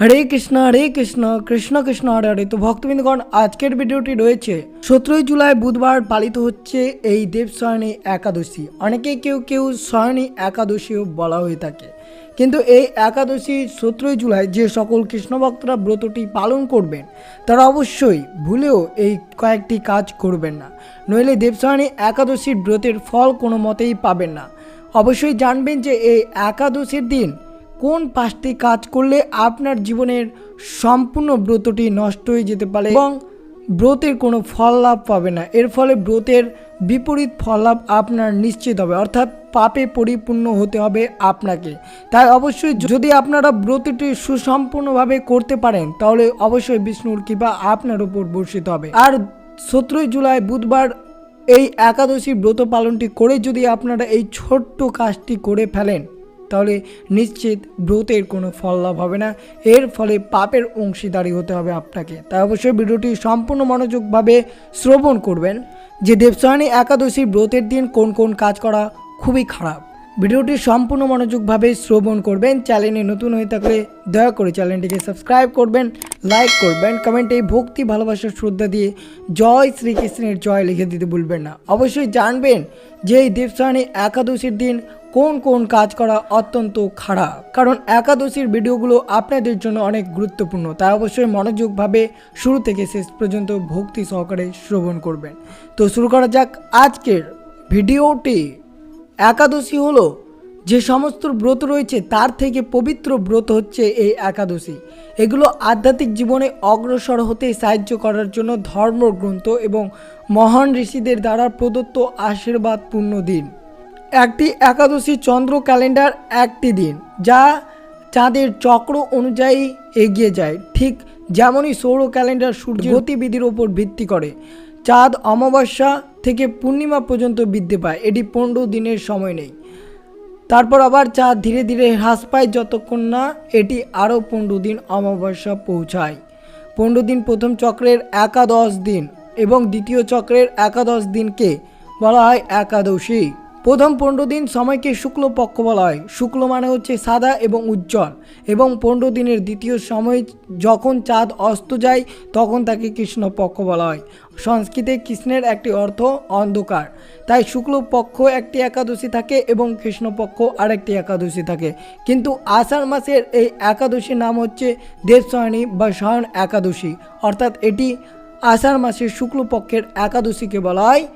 হরে কৃষ্ণ হরে কৃষ্ণ কৃষ্ণ কৃষ্ণ, হরে হরে। তো ভক্তবৃন্দগণ, আজকের ভিডিওটি রয়েছে। সতেরোই জুলাই বুধবার পালিত হচ্ছে এই দেবশয়নী একাদশী। অনেকে কেউ কেউ শয়নী একাদশীও বলা হয়ে থাকে। কিন্তু এই একাদশী সতেরোই জুলাই যে সকল কৃষ্ণ ভক্তরা ব্রতটি পালন করবেন, তারা অবশ্যই ভুলেও এই কয়েকটি কাজ করবেন না। নইলে দেবশয়নী একাদশীর ব্রতের ফল কোনো মতেই পাবেন না। অবশ্যই জানবেন যে এই একাদশীর দিন কোন পাঁচটি কাজ করলে আপনার জীবনের সম্পূর্ণ ব্রতটি নষ্ট হয়ে যেতে পারে এবং ব্রতের কোনো ফল লাভ পাবে না? এর ফলে ব্রতের বিপরীত ফল লাভ আপনার নিশ্চিত হবে, অর্থাৎ পাপে পরিপূর্ণ হতে হবে আপনাকে। তাই অবশ্যই যদি আপনারা ব্রতটি সুসম্পূর্ণভাবে করতে পারেন, তাহলে অবশ্যই বিষ্ণুর কৃপা আপনার উপর বর্ষিত হবে। আর সতেরোই জুলাই বুধবার এই একাদশী ব্রত পালনটি করে যদি আপনারা এই ছোট্ট কাজটি করে ফেলেন তাহলে নিশ্চিত ব্রতের কোনো ফল লাভ হবে না। এর ফলে পাপের অংশীদারি হতে হবে আপনাকে। তাই অবশ্যই ভিডিওটি সম্পূর্ণ মনোযোগভাবে শ্রবণ করবেন। যে দেবসায়নী একাদশীর ব্রতের দিন কোন কোন কাজ করা খুবই খারাপ। ভিডিওটি সম্পূর্ণ মনোযোগভাবে শ্রবণ করবেন। চ্যানেলে নতুন হয়ে থাকলে দয়া করে চ্যানেলটিকে সাবস্ক্রাইব করবেন, লাইক করবেন কমেন্টে ভক্তি, ভালোবাসার শ্রদ্ধা দিয়ে জয় শ্রীকৃষ্ণের জয় লিখে দিতে ভুলবেন না। অবশ্যই জানবেন যে এই দেবসায়নী একাদশীর দিন কোন কোন কাজ করা অত্যন্ত খারাপ। কারণ একাদশীর ভিডিওগুলো আপনাদের জন্য অনেক গুরুত্বপূর্ণ, তাই অবশ্যই মনোযোগভাবে শুরু থেকে শেষ পর্যন্ত ভক্তি সহকারে শ্রবণ করবেন। তো শুরু করা যাক আজকের ভিডিওটি। একাদশী হলো যে সমস্ত ব্রত রয়েছে, তার থেকে পবিত্র ব্রত হচ্ছে এই একাদশী। এগুলো আধ্যাত্মিক জীবনে অগ্রসর হতে সাহায্য করার জন্য ধর্মগ্রন্থ এবং মহান ঋষিদের দ্বারা প্রদত্ত আশীর্বাদপূর্ণ দিন। একটি একাদশী চন্দ্র ক্যালেন্ডার একটি দিন যা চাঁদের চক্র অনুযায়ী এগিয়ে যায়। ঠিক যেমনই সৌর ক্যালেন্ডার সূর্য গতিবিধির ওপর ভিত্তি করে চাঁদ অমাবস্যা থেকে পূর্ণিমা পর্যন্ত বৃদ্ধি পায়। এটি পনেরো দিনের সময় নেই। তারপর আবার চাঁদ ধীরে ধীরে হ্রাস পায়। যতক্ষণ না এটি আরও পনেরো দিন অমাবস্যা পৌঁছায়। পনেরো দিন প্রথম চক্রের একাদশ দিন এবং দ্বিতীয় চক্রের একাদশ দিনকে বলা হয় একাদশী। প্রথম পনেরো দিন সময়কে শুক্লপক্ষ বলা হয়। শুক্ল মানে হচ্ছে সাদা এবং উজ্জ্বল। এবং পনেরো দিনের দ্বিতীয় সময় যখন চাঁদ অস্ত যায়, তখন তাকে কৃষ্ণপক্ষ বলা হয়। সংস্কৃতে কৃষ্ণের একটি অর্থ অন্ধকার। তাই শুক্লপক্ষ একটি একাদশী থাকে এবং কৃষ্ণপক্ষ আরেকটি একাদশী থাকে। কিন্তু আষাঢ় মাসের এই একাদশীর নাম হচ্ছে দেবশয়নী বা শয়ন একাদশী। অর্থাৎ এটি আষাঢ় মাসের শুক্লপক্ষের একাদশীকে বলা হয়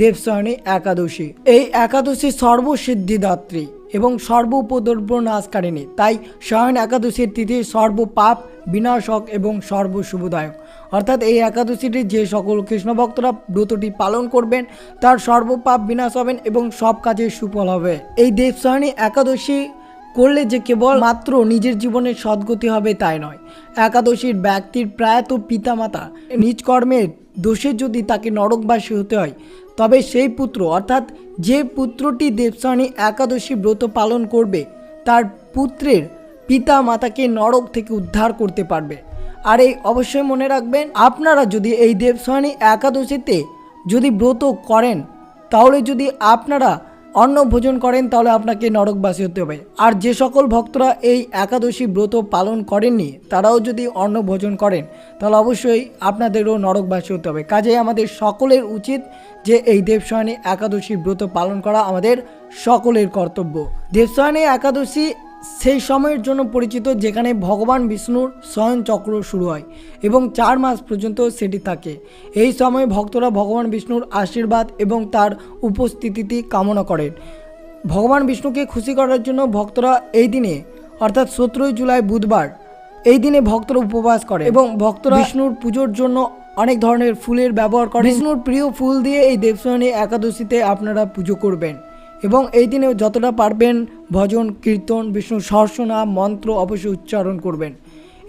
দেবশয়নী একাদশী। এই একাদশী সর্বসিদ্ধিদাত্রী এবং সর্ব উপদ্রব্য নাশকারিণী তাই শয়ন একাদশীর তিথি সর্বপাপ, বিনাশক এবং সর্বশুভদায়ক। অর্থাৎ এই একাদশীটি যে সকল কৃষ্ণ ভক্তরা ব্রতটি পালন করবেন, তার সর্বপাপ, বিনাশ হবেন এবং সব কাজে সুফল হবে। এই দেবশয়নী একাদশী করলে যে কেবল মাত্র নিজের জীবনে সদ্গতি হবে তাই নয়। একাদশীর ব্যক্তির প্রায়ত পিতামাতা নিজ কর্মের দোষে যদি তাকে নরকবাসী হতে হয় তবে সেই পুত্র, অর্থাৎ যে পুত্রটি দেবসানী একাদশী ব্রত পালন করবে, তার পুত্রের পিতা মাতাকে নরক থেকে উদ্ধার করতে পারবে। আর এই অবশ্যই মনে রাখবেন, আপনারা যদি এই দেবসানী একাদশীতে যদি ব্রত করেন, তাহলে যদি আপনারা অন্ন ভোজন করেন, তাহলে আপনাকে নরকবাসী হতে হবে। আর যে সকল ভক্তরা এই একাদশী ব্রত পালন করেননি, তারাও যদি অন্ন ভোজন করেন, তাহলে অবশ্যই আপনাদেরও নরকবাসী হতে হবে। কাজেই আমাদের সকলের উচিত যে এই দেবসায়নী একাদশী ব্রত পালন করা আমাদের সকলের কর্তব্য। দেবসায়নী একাদশী সেই সময়ের জন্য পরিচিত যেখানে ভগবান বিষ্ণুর শয়ন চক্র শুরু হয় এবং চার মাস পর্যন্ত সেটি থাকে। এই সময় ভক্তরা ভগবান বিষ্ণুর আশীর্বাদ এবং তার উপস্থিতি কামনা করেন। ভগবান বিষ্ণুকে খুশি করার জন্য ভক্তরা এই দিনে, অর্থাৎ সতেরোই জুলাই বুধবার, এই দিনে ভক্তরা উপবাস করে এবং ভক্তরা বিষ্ণুর পুজোর জন্য অনেক ধরনের ফুলের ব্যবহার করে বিষ্ণুর প্রিয় ফুল দিয়ে এই দেবসায়নী একাদশীতে আপনারা পুজো করবেন। এবং এই দিনে যতটা পারবেন ভজন, কীর্তন, বিষ্ণু সহস্রনাম, মন্ত্র অবশ্যই উচ্চারণ করবেন।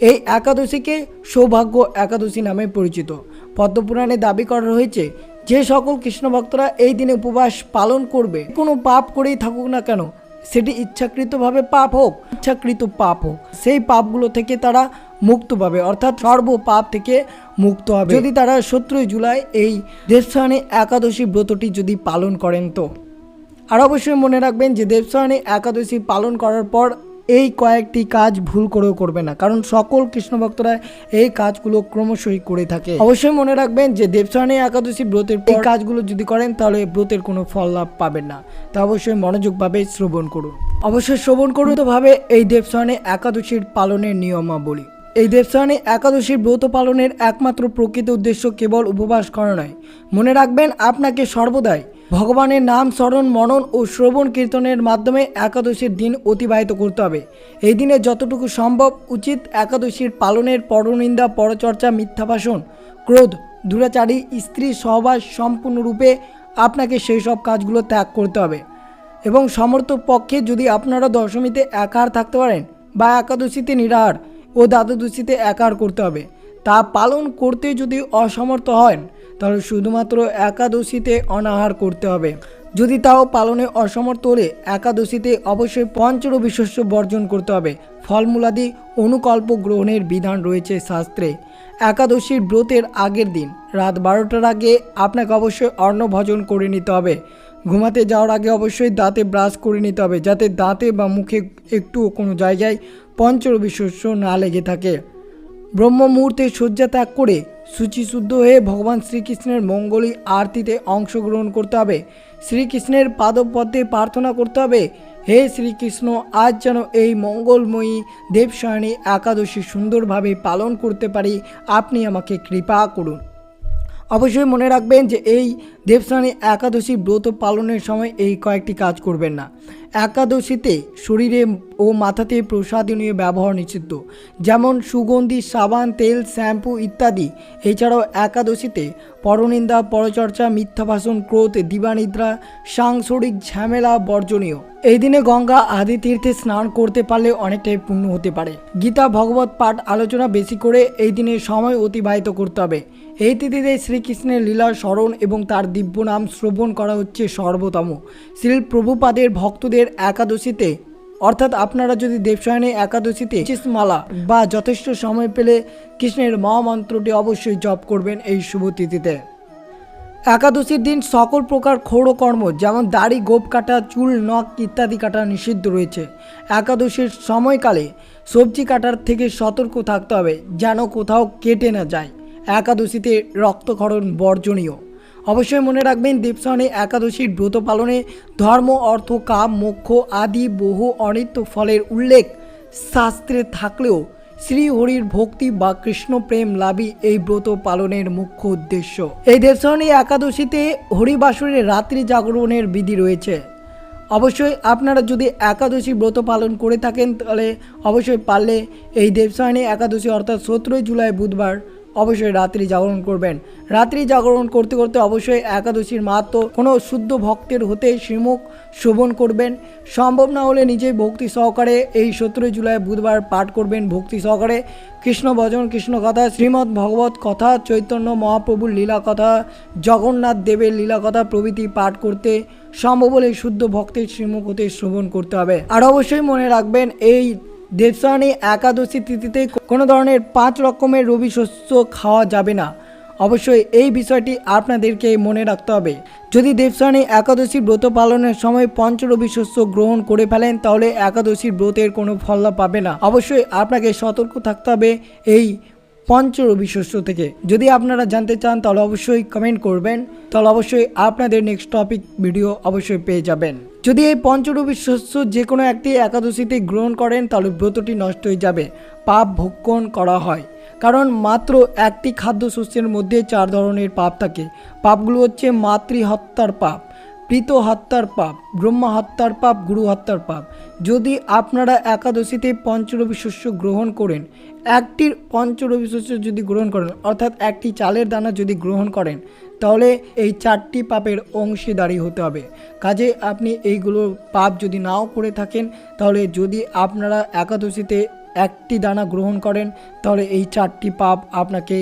এই একাদশীকে সৌভাগ্য একাদশী নামে পরিচিত। পদ্মপুরাণে দাবি করা হয়েছে যে সকল কৃষ্ণ ভক্তরা এই দিনে উপবাস পালন করবে, কোনো পাপ করেই থাকুক না কেন, সেটি ইচ্ছাকৃতভাবে পাপ হোক, ইচ্ছাকৃত পাপ হোক, সেই পাপগুলো থেকে তারা মুক্ত পাবে, অর্থাৎ সর্ব পাপ থেকে মুক্ত হবে। যদি তারা সতেরোই জুলাই এই দেবস্থানে একাদশী ব্রতটি যদি পালন করেন তো। আর অবশ্যই মনে রাখবেন যে দেবসায়নী একাদশী পালন করার পর এই কয়েকটি কাজ ভুল করেও করবে না, কারণ সকল কৃষ্ণ ভক্তরা এই কাজগুলো ক্রমশই করে থাকে। অবশ্যই মনে রাখবেন যে দেবসায়নী একাদশী ব্রতের এই কাজগুলো যদি করেন, তাহলে ব্রতের কোনো ফল লাভ পাবেন না। তা অবশ্যই মনোযোগভাবে শ্রবণ করুন। অবশ্যই শ্রবণ করুন ভাবে এই দেবসায়নী একাদশীর পালনের নিয়মাবলী। এই দেবসায়নী একাদশীর ব্রত পালনের একমাত্র প্রকৃত উদ্দেশ্য কেবল উপবাস করা নয়। মনে রাখবেন, আপনাকে সর্বদাই ভগবানের নাম স্মরণ, মনন ও শ্রবণ কীর্তনের মাধ্যমে একাদশীর দিন অতিবাহিত করতে হবে। এই দিনে যতটুকু সম্ভব উচিত একাদশীর পালনের পরনিন্দা, পরচর্চা, মিথ্যাভাষণ, ক্রোধ, দুরাচারী, স্ত্রী সহবাস সম্পূর্ণরূপে আপনাকে সেই সব কাজগুলো ত্যাগ করতে হবে। এবং সমর্থ পক্ষে যদি আপনারা দশমীতে একার থাকতে পারেন বা একাদশীতে নিরাহার ও দ্বাদশীতে একার করতে হবে, তা পালন করতে যদি অসমর্থ হন তাহলে শুধুমাত্র একাদশীতে অনাহার করতে হবে। যদি তাও পালনে অসমর্থ হলে একাদশীতে অবশ্যই পঞ্চরবি শস্য বর্জন করতে হবে। ফলমূলাদি অনুকল্প গ্রহণের বিধান রয়েছে শাস্ত্রে। একাদশীর ব্রতের আগের দিন, রাত বারোটার আগে আপনাকে অবশ্যই অন্ন ভজন করে নিতে হবে। ঘুমাতে যাওয়ার আগে অবশ্যই দাঁতে ব্রাশ করে নিতে হবে, যাতে দাঁতে বা মুখে একটু কোনো জায়গায় পঞ্চরবি শস্য না লেগে থাকে। ব্রহ্ম মুহূর্তে শয্যা ত্যাগ করে শুচিশুদ্ধ হয়ে ভগবান শ্রীকৃষ্ণের মঙ্গলী আরতিতে অংশগ্রহণ করতে হবে। শ্রীকৃষ্ণের পাদপদ্মে প্রার্থনা করতে হবে, হে শ্রীকৃষ্ণ, আজ যেন এই মঙ্গলময়ী দেবসায়নী একাদশী সুন্দরভাবে পালন করতে পারি। আপনি আমাকে কৃপা করুন। অবশ্যই মনে রাখবেন যে এই দেবস্থানে একাদশী ব্রত পালনের সময় এই কয়েকটি কাজ করবেন না। একাদশীতে শরীরে ও মাথাতে প্রসাদনীয় ব্যবহার নিষিদ্ধ, যেমন সুগন্ধি, সাবান, তেল, শ্যাম্পু ইত্যাদি। এছাড়াও একাদশীতে পরনিন্দা, পরচর্চা মিথ্যা ভাষণ ক্রোধ, দিবানিদ্রা, সাংসারিক ঝামেলা বর্জনীয়। এই দিনে গঙ্গা আদি তীর্থে স্নান করতে পারলে অনেকটাই পূর্ণ হতে পারে। গীতা, ভগবত পাঠ, আলোচনা বেশি করে এই দিনে সময় অতিবাহিত করতে হবে। এই তিথিতে শ্রীকৃষ্ণের লীলা স্মরণ এবং তার দিব্য নাম শ্রবণ করা হচ্ছে সর্বতম শ্রী প্রভুপাদের ভক্তদের একাদশীতে, অর্থাৎ আপনারা যদি দেবসায়নে একাদশীতে মালা বা যথেষ্ট সময় পেলে কৃষ্ণের মহামন্ত্রটি অবশ্যই জপ করবেন এই শুভ তিথিতে। একাদশীর দিন সকল প্রকার ক্ষৌরকর্ম যেমন দাড়ি, গোপ কাটা, চুল, নখ ইত্যাদি কাটা নিষিদ্ধ রয়েছে। একাদশীর সময়কালে সবজি কাটার থেকে সতর্ক থাকতে হবে, যেন কোথাও কেটে না যায়। একাদশীতে রক্তক্ষরণ বর্জনীয়। অবশ্যই মনে রাখবেন দেবসানে একাদশীর ব্রত পালনে ধর্ম, অর্থ, কাম, মোক্ষ আদি বহু অনিত্য ফলের উল্লেখ। শাস্ত্রে থাকলেও শ্রীহরির ভক্তি বা কৃষ্ণ প্রেম লাভই এই ব্রত পালনের মুখ্য উদ্দেশ্য। এই দেবসানী একাদশীতে হরিবাসরের রাত্রি জাগরণের বিধি রয়েছে। অবশ্যই আপনারা যদি একাদশী ব্রত পালন করে থাকেন, তাহলে অবশ্যই পারলে এই দেবসায়নী একাদশী অর্থাৎ সতেরোই জুলাই বুধবার অবশ্যই রাত্রি জাগরণ করবেন। রাত্রি জাগরণ করতে করতে অবশ্যই একাদশীর মাহাত্ম কোনো শুদ্ধ ভক্তের হতে শ্রীমুখ শোভন করবেন। সম্ভব না হলে নিজেই ভক্তি সহকারে এই সতেরোই জুলাই বুধবার পাঠ করবেন ভক্তি সহকারে। কৃষ্ণ ভজন, কৃষ্ণ কথা, শ্রীমদ্ ভগবত কথা, চৈতন্য মহাপ্রভুর লীলা কথা, জগন্নাথ দেবের লীলা কথা প্রভৃতি পাঠ করতে সম্ভব হলে শুদ্ধ ভক্তের শ্রীমুখ হতে শ্রবণ করতে হবে। আর অবশ্যই মনে রাখবেন, এই দেবসানী একাদশী তিথিতে কোনো ধরনের পাঁচ রকমের রবি শস্য খাওয়া যাবে না। অবশ্যই এই বিষয়টি আপনাদেরকে মনে রাখতে হবে। যদি দেবসানী একাদশী ব্রত পালনের সময় পঞ্চরবি শস্য গ্রহণ করে ফেলেন, তাহলে একাদশীর ব্রতের কোনো ফল পাবে না। অবশ্যই আপনাকে সতর্ক থাকতে হবে এই পঞ্চরবি শস্য থেকে। যদি আপনারা জানতে চান, তাহলে অবশ্যই কমেন্ট করবেন। তাহলে অবশ্যই আপনাদের নেক্সট টপিক ভিডিও অবশ্যই পেয়ে যাবেন। যদি এই পঞ্চরবি শস্য যে কোনো একটি একাদশীতে গ্রহণ করেন, তাহলে ব্রতটি নষ্ট হয়ে যাবে। পাপ ভক্ষণ করা হয়। কারণ মাত্র একটি খাদ্যশস্যের মধ্যে চার ধরনের পাপ থাকে। পাপগুলো হচ্ছে মাতৃহত্যার পাপ। প্রীত হত্যার পাপ, ব্রহ্মা হত্যার পাপ, গুরু হত্যার পাপ। যদি আপনারা একাদশীতে পঞ্চরবি শস্য গ্রহণ করেন, একটির পঞ্চরবি শস্য যদি গ্রহণ করেন, অর্থাৎ একটি চালের দানা যদি গ্রহণ করেন, তাহলে এই চারটি পাপের অংশীদারি হতে হবে। কাজে আপনি এইগুলো পাপ যদি নাও করে থাকেন, তাহলে যদি আপনারা একাদশীতে একটি দানা গ্রহণ করেন, তাহলে এই চারটি পাপ আপনাকে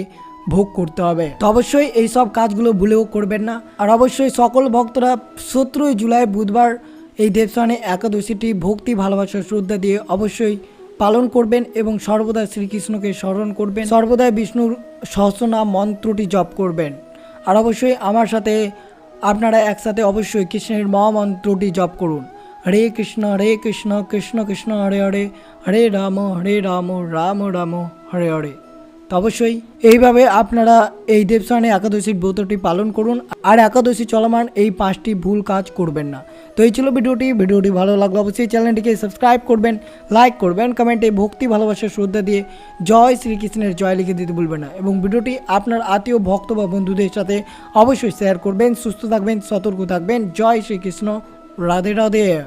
ভোগ করতে হবে। তো অবশ্যই এই সব কাজগুলো ভুলেও করবেন না। আর অবশ্যই সকল ভক্তরা সতেরোই জুলাই বুধবার এই দেবস্থানে একাদশীটি ভক্তি, ভালোবাসা, শ্রদ্ধা দিয়ে অবশ্যই পালন করবেন এবং সর্বদা শ্রীকৃষ্ণকে স্মরণ করবেন। সর্বদাই বিষ্ণুর সহস্রনাম মন্ত্রটি জপ করবেন। আর অবশ্যই আমার সাথে আপনারা একসাথে অবশ্যই কৃষ্ণের মহামন্ত্রটি জপ করুন। হরে কৃষ্ণ হরে কৃষ্ণ কৃষ্ণ কৃষ্ণ, হরে হরে। হরে রাম হরে রাম রাম রাম, হরে হরে। তো অবশ্যই এইভাবে আপনারা এই দেবসানে একাদশীর ব্রতটি পালন করুন। আর একাদশী চলমান এই পাঁচটি ভুল কাজ করবেন না। তো এই ছিল ভিডিওটি। ভিডিওটি ভালো লাগল অবশ্যই চ্যানেলটিকে সাবস্ক্রাইব করবেন, লাইক করবেন, কমেন্টে ভক্তি ভালোবাসা শ্রদ্ধা দিয়ে জয় শ্রীকৃষ্ণের জয় লিখে দিতে ভুলবেন না। এবং ভিডিওটি আপনার আত্মীয়, ভক্ত বা বন্ধুদের সাথে অবশ্যই শেয়ার করবেন, সুস্থ থাকবেন, সতর্ক থাকবেন। জয় শ্রীকৃষ্ণ। রাধে রাধে।